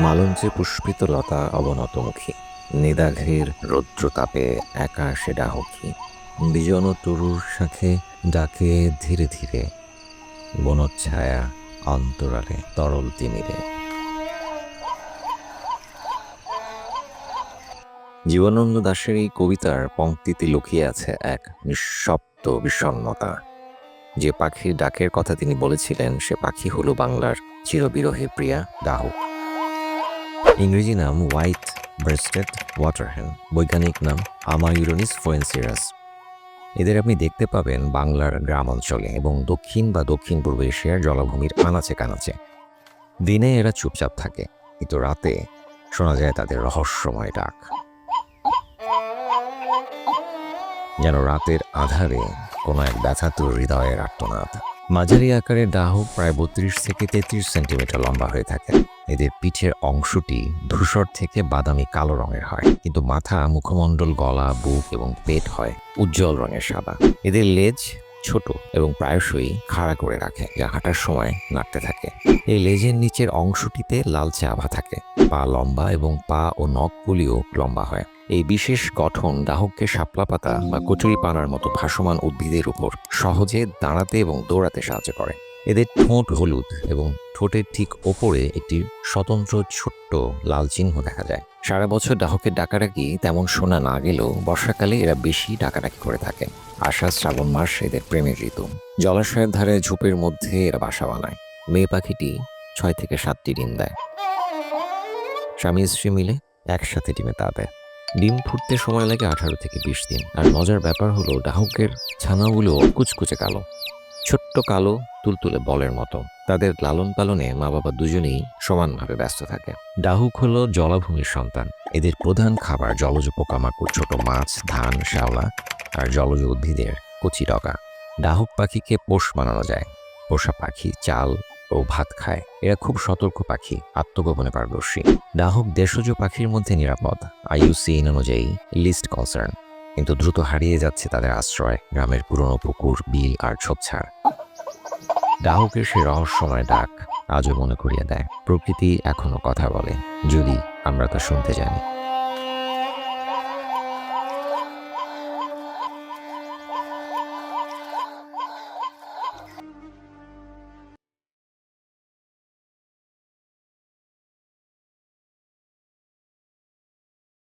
মালঞ্চে পুষ্পিত লতা অবনতমুখী। নিদাঘের রৌদ্রতাপে একা সে ডাহকি। বিজন তরুর শাখে ডাকে ধীরে ধীরে। বনচ্ছায়া অন্তরালে তরল তিমিরে। জীবনানন্দ দাশের এই কবিতার পংক্তিতে লুকিয়ে আছে এক নিঃশব্দ বিষণ্ণতা। যে পাখির ডাকের কথা তিনি বলেছিলেন, সে পাখি হলো বাংলার চিরবিরহে প্রিয়া, ডাহুক। ইংরেজি নাম হোয়াইট ব্রেস্টেড ওয়াটারহ্যান বৈজ্ঞানিক নাম আমাইউরোনিস ফোয়েন্সিরাস এদের আপনি দেখতে পাবেন বাংলার গ্রাম অঞ্চলে এবং দক্ষিণ বা দক্ষিণ পূর্ব এশিয়ার জলাভূমির আনাচে কানাচে। দিনে এরা চুপচাপ থাকে, কিন্তু রাতে শোনা যায় তাদের রহস্যময় ডাক। যেন রাতের আধারে কোনো এক ব্যথাতুর হৃদয়ের আর্তনাদ। মাঝারি আকারের দাহ প্রায় বত্রিশ থেকে তেত্রিশ সেন্টিমিটার লম্বা হয়ে থাকে। এদের পিঠের অংশটি ধূসর থেকে বাদামি কালো রঙের হয়, কিন্তু মাথা, মুখমণ্ডল, গলা, বুক এবং পেট হয় উজ্জ্বল রঙের সাদা। এদের লেজ ছোট এবং প্রায়শই খাড়া করে রাখে যা হাঁটার সময় নাড়তে থাকে। এই লেজের নিচের অংশটিতে লালচে আভা থাকে। পা লম্বা এবং পা ও নখগুলিও লম্বা হয়। এই বিশেষ গঠন ডাহককে শাপলা পাতা বা কচুরি পানার মতো ভাসমান উদ্ভিদের উপর সহজে দাঁড়াতে এবং দৌড়াতে সাহায্য করে। এদের ঠোঁট হলুদ এবং ঠোঁটের ঠিক ওপরে একটি স্বতন্ত্র ছোট্ট লাল চিহ্ন দেখা যায়। সারা বছর ডাহকের ডাকাডাকি তেমন শোনা না গেলেও বর্ষাকালে এরা বেশি ডাকাডাকি করে থাকে। আষাঢ়, শ্রাবণ মাস এদের প্রেমের ঋতু। জলাশয়ের ধারে ঝোপের মধ্যে এরা বাসা বানায়। মেয়ে পাখিটি ছয় থেকে সাতটি ডিম দেয়। স্বামী স্ত্রী মিলে একসাথে ডিমে তা দেয়। ডিম ফুটতে সময় লাগে আঠারো থেকে বিশ দিন। আর মজার ব্যাপার হলো, ডাহকের ছানাগুলো কুচকুচে কালো। ছোট্ট কালো তুলতুলে বলের মতো। তাদের লালন পালনে মা বাবা দুজনেই সমানভাবে ব্যস্ত থাকে। ডাহুক হলো জলাভূমির সন্তান। এদের প্রধান খাবার জলজ পোকামাকড়, ছোট মাছ, ধান, শ্যাওলা আর জলজ উদ্ভিদের কচি ডগা। ডাহুক পাখিকে পোষ বানানো যায়। পোষা পাখি চাল ও ভাত খায়। এরা খুব সতর্ক পাখি, আত্মগোপনে পারদর্শী। ডাহুক দেশজ পাখির মধ্যে নিরাপদ। আইইউসিএন অনুযায়ী লিস্ট কনসার্ন। কিন্তু দ্রুত হারিয়ে যাচ্ছে তাদের আশ্রয়। গ্রামের পুরনো পুকুর, বিল আর ঝোপঝাড় ডাহুকের সে রহস্যময় ডাক আজও মনে করিয়ে দেয়। প্রকৃতি এখনও কথা বলে, যদি আমরা তা শুনতে জানি।